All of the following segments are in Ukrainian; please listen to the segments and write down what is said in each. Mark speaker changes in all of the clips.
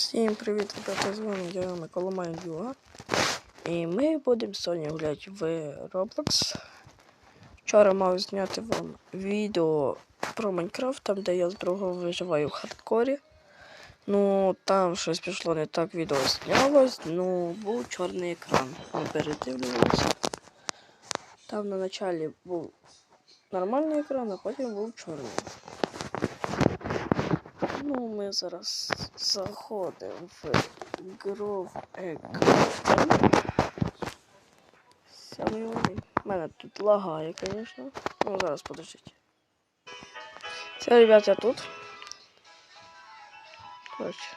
Speaker 1: Всім привіт, ребята, з вами я Микола Майнюга. І ми будемо сьогодні гуляти в Roblox. Вчора мав зняти вам відео про Майнкрафт, там де я з другом виживаю в хардкорі. Ну, там щось пішло не так, відео знялось, ну був чорний екран. Ми передивлювалися. Там на началі був нормальний екран, а потім був чорний. Ну, ми зараз заходимо в гру екран. Сьомий уровень. У мене тут лагає, звісно. Ну, зараз подождіть. Все, ребят, я тут. Короче.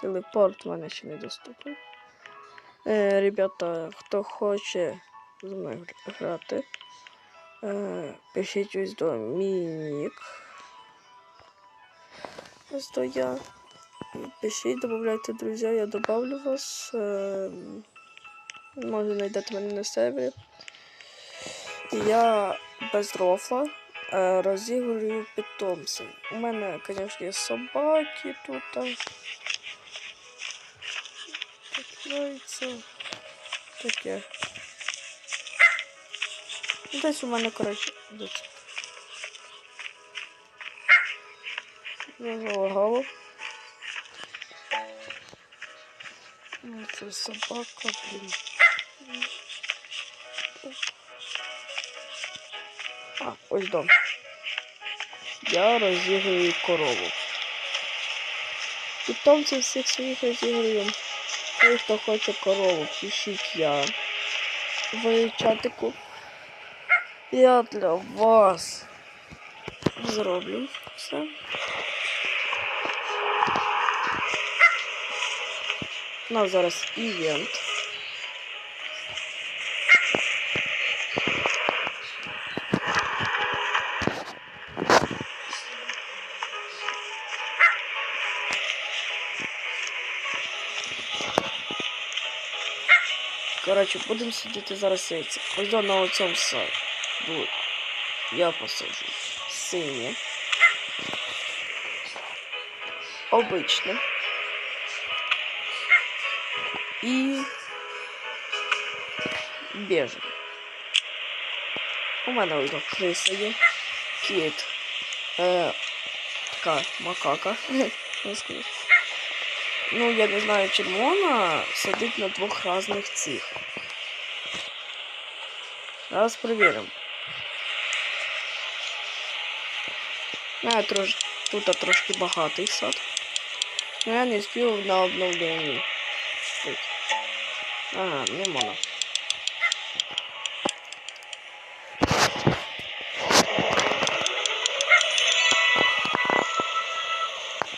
Speaker 1: Телепорт в мене ще недоступний. Е, ребята, хто хоче зі мною грати, пишіть ось до мій. Ось то я. Пишіть, додавайте друзі, я добавлю вас. Е, може знайдете мене на сервері. Я без рофла е, розігрую питомців. У мене, звісно, є собаки тут. Таке. Десь у мене, коротше, десь. Залагало. Ну, Це собака, блін. А, ось дом. Я розіграю корову. Питомців всіх своїх розіграю. Той, хто хоче корову, пишіть я в чатику. Я для вас зроблю все. У нас зараз івент. Коротше, будемо сидіти зараз яйця. Ось до на оцьому сайті. Будь. Я посаджу синє. Обичне. І бежеве. У мене тут криса є. Кіт. Е, така макака. Ну, я не знаю, червона сидить на двох різних цих. Зараз перевіримо. А, трош... Тут трошки багатий сад. Ну, я не спів на обновленні. Ага, не можна.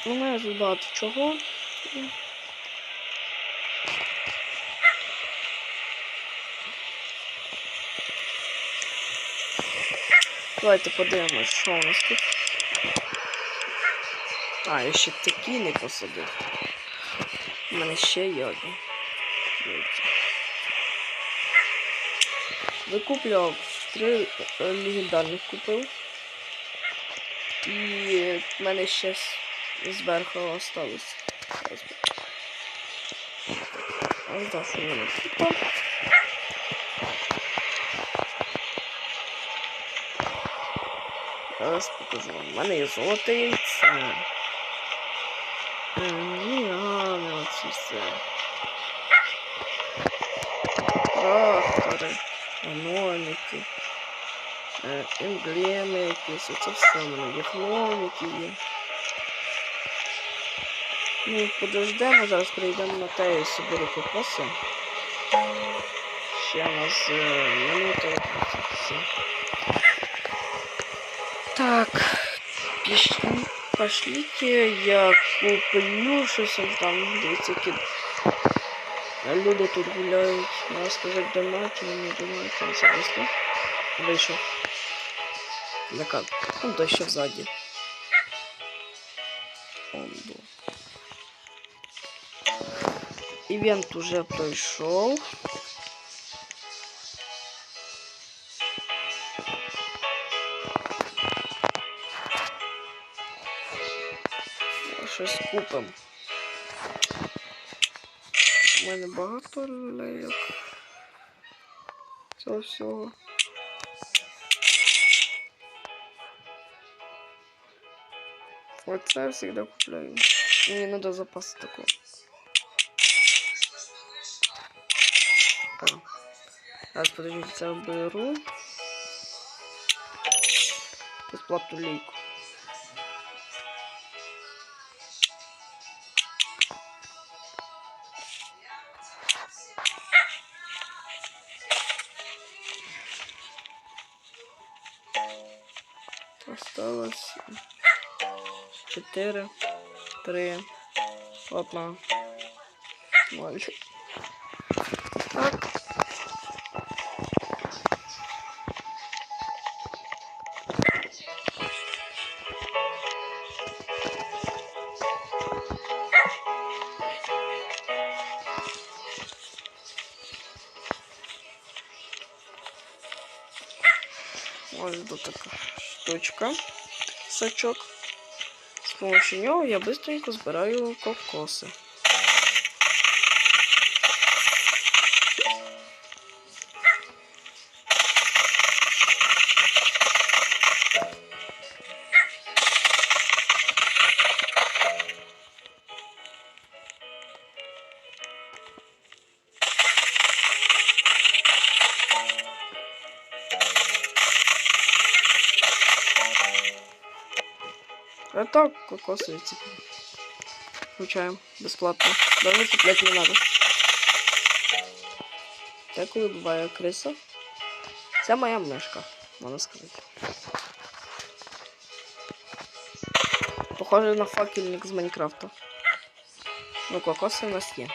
Speaker 1: У мене тут багато чого. Давайте подивимось, що у нас тут. А, я ще такі не посадив. У мене ще є одні. Викуплював три е, легендарних купив. І в мене ще зверху осталось. Ось так, що мене тут. Зараз покажу вам. У мене є золоте яйце. Ні, гарне оце все. Трактори, аноміки, е, емблеми якісь, оце все в мене є гномики є. Ну, подождемо, зараз прийдемо на те і соберу кокоси. Ще у нас е, минута все. Так, пішли, Пошлите, я куплю щось там, дивіться, які люди тут гуляють. Надо сказати донаті, не донаті, не согласно. Вийшов. Яка? Он то ще ззаді. Он був. Івент уже пройшов. Купимо. У мене багато лейок. Цього всього. Оце я завжди купляю. Мені треба запас такого. Так. Зараз подождите, це беру. Безплатну лейку. 4, 3, 1, 0. Так. Вот тут такая штучка, сачок. Помощью нього я быстренько збираю кокоси. Так, кокосы типа. Включаем бесплатно. Даже цеплять не надо. Так коли буває криса. Це моя мишка, можна сказати. Похоже на факельник з Майнкрафта. Ну, кокоси у нас є.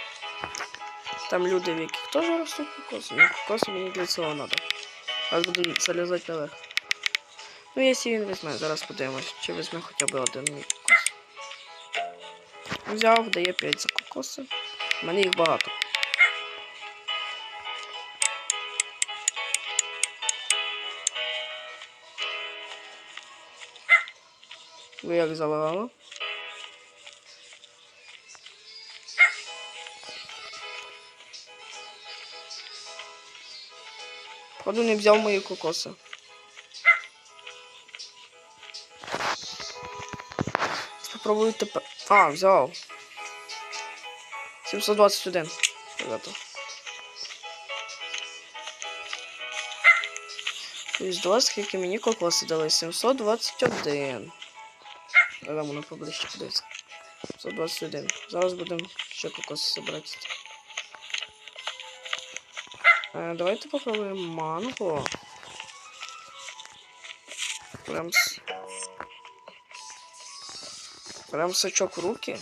Speaker 1: Там люди, в яких теж ростуть кокоси. Ну, кокоси мені для цього треба. Зараз буду залізати наверх. Ну, якщо він візьме, зараз подивимось, чи візьме хоча б один кокос. Взяв, дає 5 за кокоси. У мене їх багато. Ви як заливали? Походу не взяв мої кокоси. Попробую тепер. А, взяв. 721. Ребята. Тобто до скільки мені кокоси дали? 721. Давай воно поближче подивиться. 721. Зараз будемо ще кокоси забрати. Е, давайте попробуємо манго. Прям Прям сачок в руки.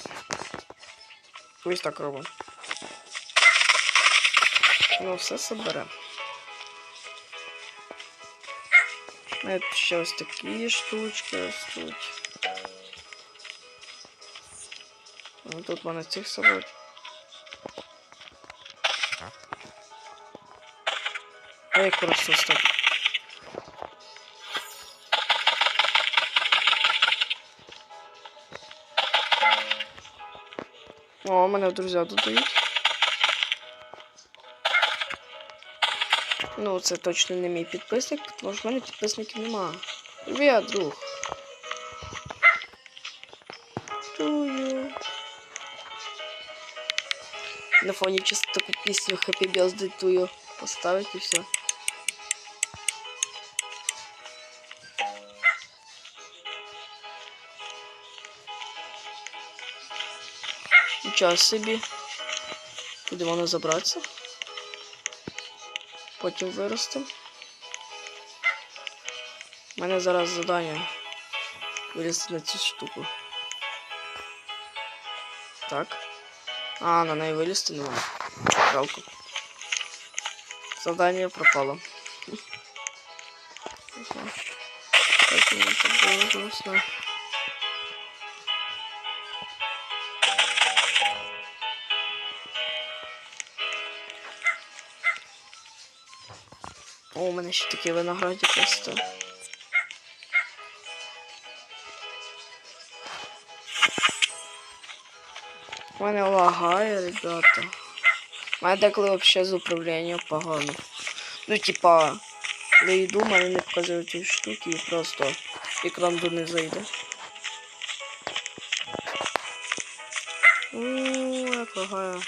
Speaker 1: Ось так робимо. Ну, все соберемо. Навіть ще ось такі штучки ростуть. Ну, тут в мене цих собак. А як просто. О, мене друзі додають. Ну, це точно не мій підписник, тому що в мене підписників немає. Привіт, друг. Чую. На фоні чисто таку пісню Happy Birthday to you поставить і все. Нічого собі. Куди воно забратися? Потім виростемо. У мене зараз завдання вилізти на цю штуку. Так. А, на неї вилізти не можна. Жалко. Завдання пропало. Так, мені так було грустно. О, у мене ще такі винограді просто. У мене лагає, ребята. У мене деколи взагалі з управлінням погано. Ну, типа, я йду, мене не показують ці штуки і просто екран до не зайде. Ууу, як лагає.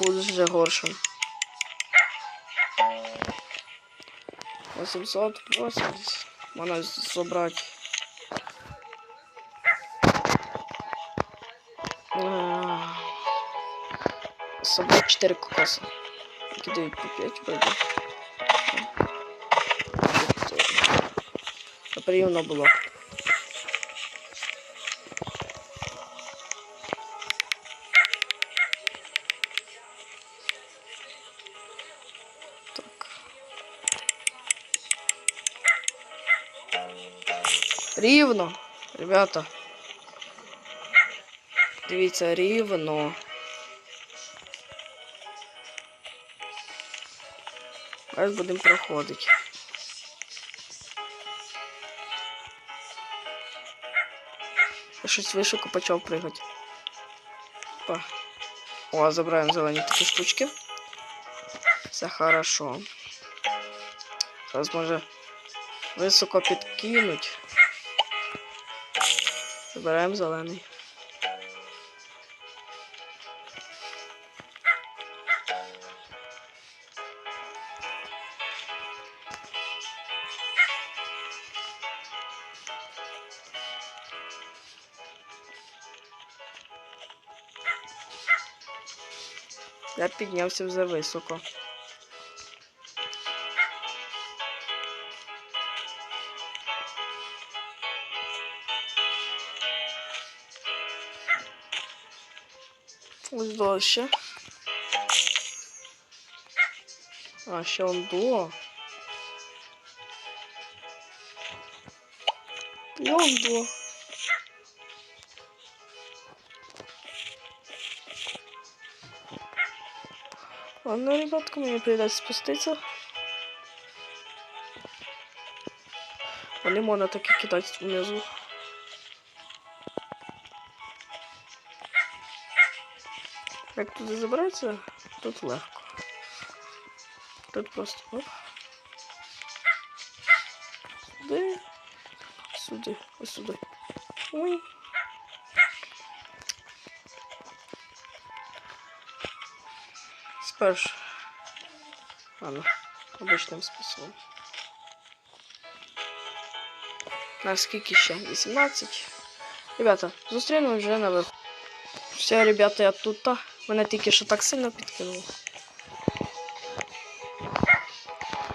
Speaker 1: Put вже горше. 880 можна забрати. А, Собрать 4 кокоса. Які дають по 5 вроде. Приємно було. Ребята. Дивіться, рівно. Зараз будемо проходити. Щось вишику почав пригати. О, забираємо зелені такі штучки. Все хорошо. Зараз може високо підкинуть. Забираємо зелений. Я піднявся вже високо. Ось дальше. А, ще он до. І он до. Ладно, ребятка, мені прийдеться спуститися. А не можна таки кидати внизу. Як туди забратися, тут легко. Тут просто оп. Сюди. Сюди. Ось. Ой. Спершу. Ладно, обичним способом. На скільки ще? 18. Ребята, зустрінемо вже на виход. Все, ребята, я тут. Мене тільки що так сильно підкинуло.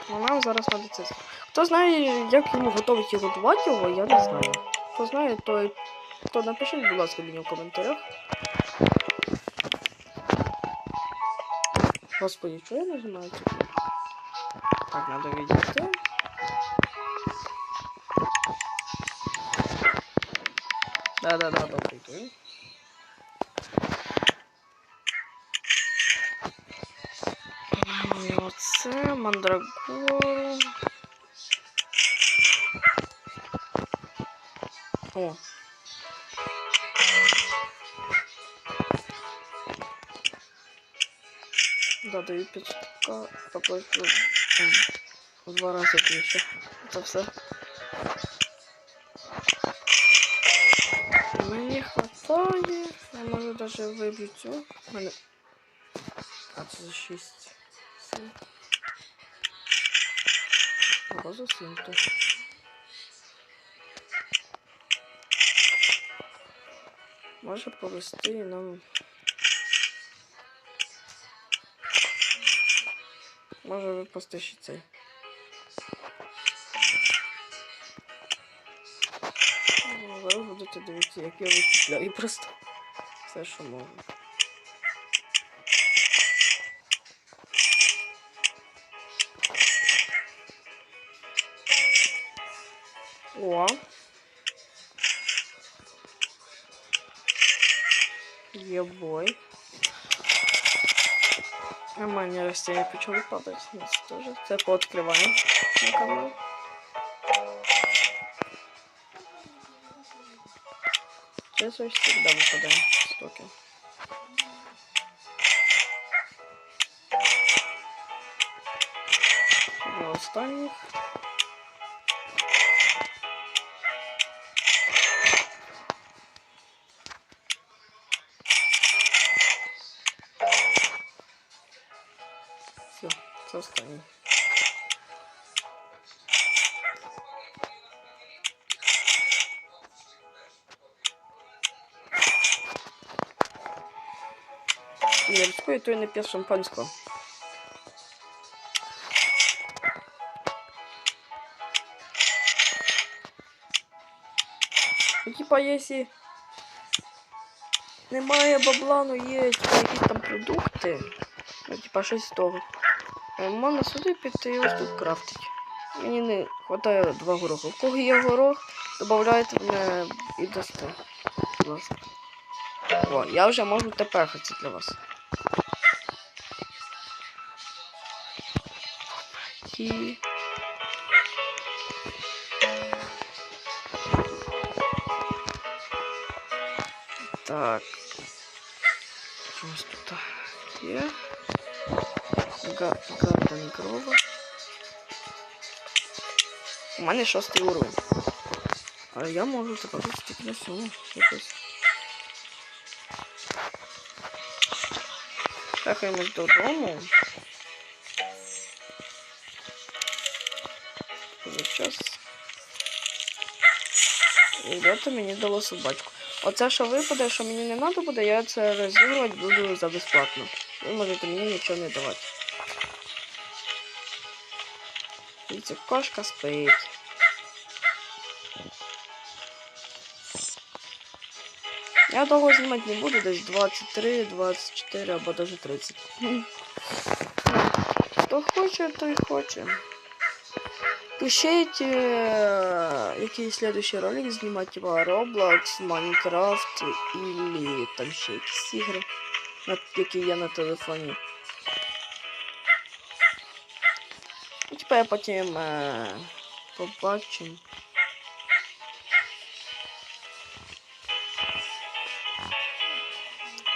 Speaker 1: Ну, нам зараз треба це. Хто знає, як йому готувати і готувати його, я не знаю. Хто знає, то, то напишіть, будь ласка, мені в коментарях. Господи, что я нажимаю теперь? Так, видеть. да? Да-да-да, добрый мандрагору. О. Да, даю 500 к поплачу в два раза еще. Это все. Мне хватает. Я можу даже выбить. У мене 26. Розу синту. Може повести нам. Може випасти ще цей. Ну, Зараз будете дивитися, як я викупляю просто все, що можу. Є бой. Нормальні растения почали падати. У нас теж. Це пооткриваємо на канал. Сейчас ось всегда выпадаем стоки. Два останніх. Це останній. Не рискуй, то и не пьешь шампанского. Ну, типа, если немає бабла, ну є типа, якісь там продукти, ну, типа щось з. Е, Можна сюди піти ось тут крафтить. Мені не вистачає два гороха. У кого є горох, додавайте мене і дасте. Будь ласка. О, я вже можу тепер це для вас. І... Так. Нас тут є? Га- Гарден Грова. У мене шостий уровень. Але я можу тільки на сьому якось. Чекаємось додому. За час. Ребята мені дало собачку. Оце, що випаде, що мені не треба буде, я це розігрувати буду за безплатно. Ви можете мені нічого не давати. Дивіться, кошка спить. Я довго знімати не буду, десь 23, 24 або навіть 30. Хм. Хто хоче, той хоче. Пишіть, е, який следующий ролик знімати, типа Roblox, Minecraft или там ще якісь ігри, які є на телефоні. Я потім е, побачу.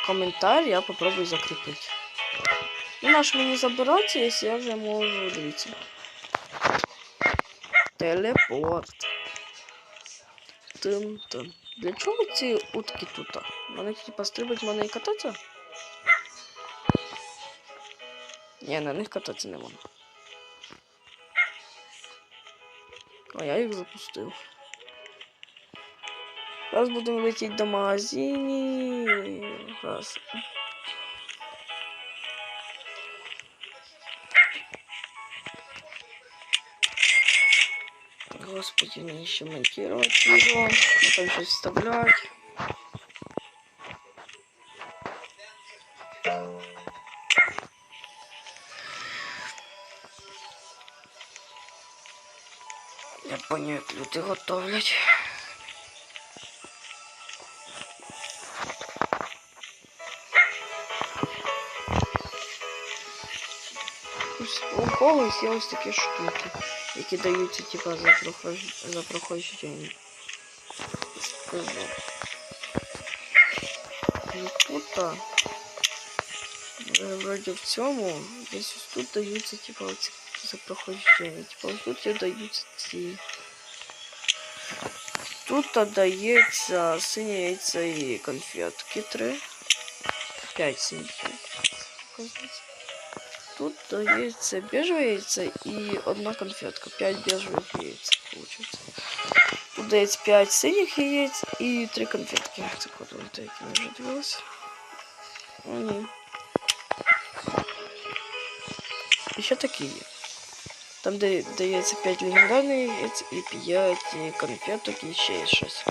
Speaker 1: Коментар я попробую закріпити. Ну, наш мені забиратися, якщо я вже можу, дивіться. Телепорт. Тим-тим. Для чого ці утки тут? Вони типа стрибать мене і кататься? Ні, на них кататися не можна. А я їх запустив. Зараз будемо летіти до магазині. Раз. Господи, мне еще монтировать его. Потом сейчас вставлять. Я люди готовлять. У когось є ось такі штуки, які даються типа за, прохож... за проходження. Сказав. Ну тут, е, вроде в цьому, десь тут даються типа за проходження. Типа тут і даються ці. Тут дається сині яйця і конфетки три. П'ять синіх яиц, оказується. Тут дається бежевое яйцо и одна конфетка. 5 бежевых яиц получается. Тут дається 5 синіх яєць і 3 конфетки. Це куди те, які ми вже дивилися. О, ні. І ще такі є. Там де дається 5 легендарних яєць і 5 конфеток і ще щось.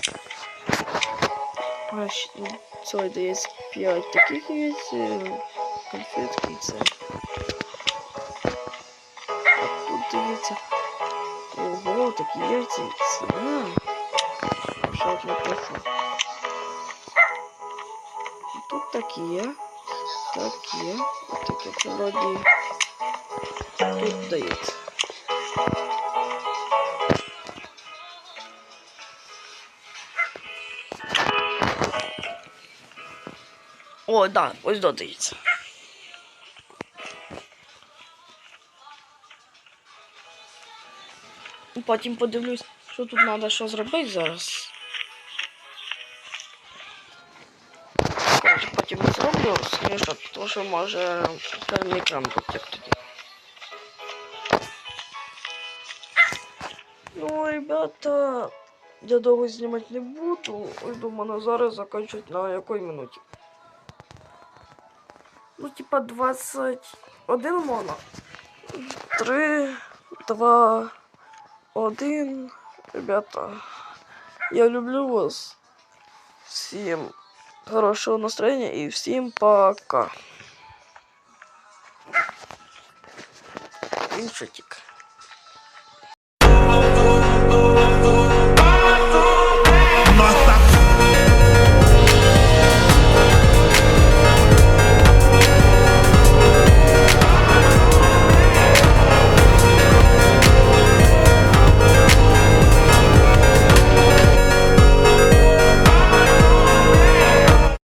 Speaker 1: А, щ- ну, Цілий дається 5 таких яєць, е, конфетки і це. А тут дивіться. Ого, такі яйця. Ціна. Що я прошу. Тут такі. Так, є. Таке це вроді тут дається. О, да, ось додається. Потім подивлюсь, що тут треба що зробити зараз. Потім зроблю скріншот, тому що може перед екран бути як тоді. Ну, ребята, я довго знімати не буду. Ось думаю, зараз закінчить на якій минуті. Типа 21 моно. 3, 2, 1. Ребята, я люблю вас. Всем хорошего настроения и всем пока. Иншотик.